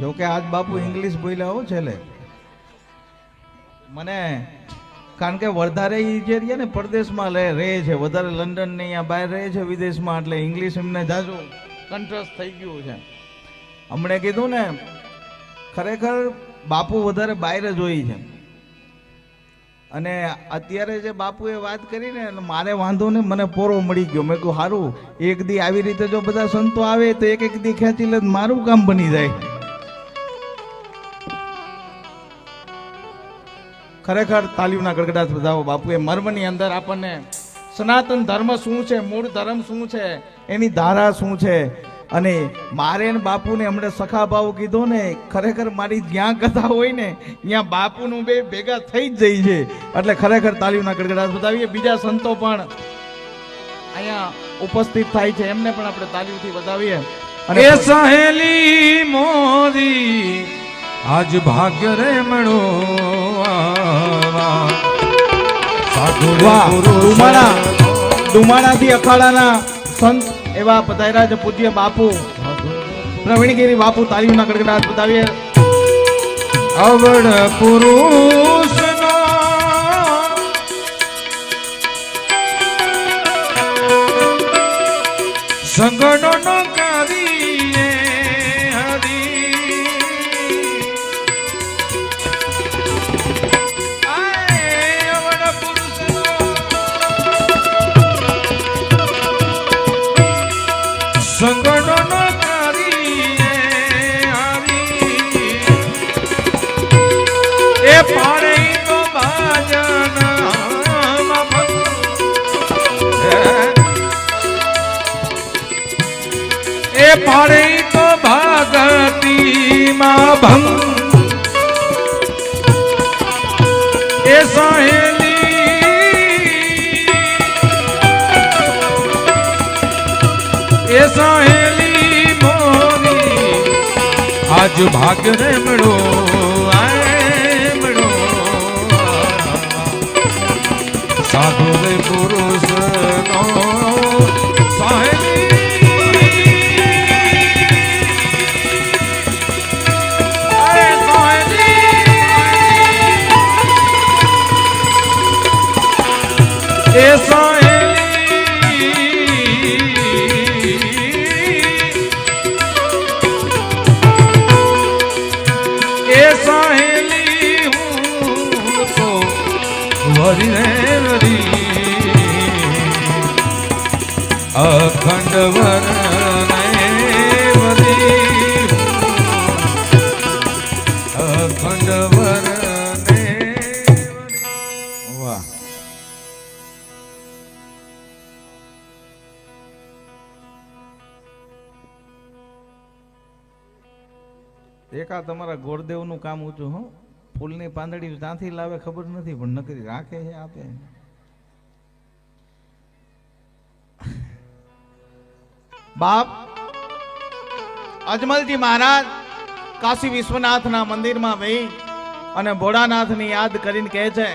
જો કે આજ બાપુ ઇંગ્લિશ બોલ્યા હો છેલ્લે. મને કારણ કે વધારે એ જે રહે ને પરદેશમાં રહે છે, વધારે લંડન ને અહીંયા બહાર રહે છે, વિદેશમાં, એટલે ઇંગ્લિશ એમને જાજુ કંટ્રસ્ટ થઈ ગયું છે. હમણે કીધું ને, ખરેખર બાપુ વધારે બહાર જ હોય છે. અને અત્યારે જે બાપુએ વાત કરી ને મારે વાંધો ને મને પોરો મળી ગયો. મેં કહ્યું સારું એક દી આવી રીતે જો બધા સંતો આવે, તો એક એક દી ખેંચી લે મારું કામ બની જાય. ખરેખર તાલીઓના ગડગડાટ બધાઓ બાપુએ મર્મની અંદર આપણને સનાતન ધર્મ શું છે મૂળ ધર્મ શું છે એની ધારા શું છે? અને મારે ને બાપુને હમણાં સખા ભાવ કીધો ને ખરેખર મારી જ્યાં કથા હોય ને ત્યાં બાપુનું બે ભેગા થઈ જ જાય છે. એટલે ખરેખર તાલીઓના ગડગડાટ બતાવીએ. બીજા સંતો પણ અહીંયા ઉપસ્થિત થાય છે. એમને પણ આપણે તાલીઓથી વધાવીએ અને સહેલી મોરી આજ ભાગ્ય રે મળો. ડુમાણા ડુમાણાથી અખાડાના સંત એવા પધાર્યા છે પૂજ્ય બાપુ. પ્રવીણગીરી બાપુ તાલીઓના ગડગડાટ બતાવીએ અવળ પુરુષ સંગનો એ પાણે તો ભાગતી માં ભંગ. એ સહેલી એ સહેલી મોરી આજ ભાગ રે અખંડ વરને વરી. અખંડ એકા તમારા ગોરદેવનું કામ ઊંચું, હો. ફૂલની પાંદડી ત્યાંથી લાવે ખબર નથી, પણ નકરી રાખે છે આપે બાપ, અજમલજી મહારાજ કાશી વિશ્વનાથના મંદિરમાં વહી અને ભોળાનાથની યાદ કરીને કહે છે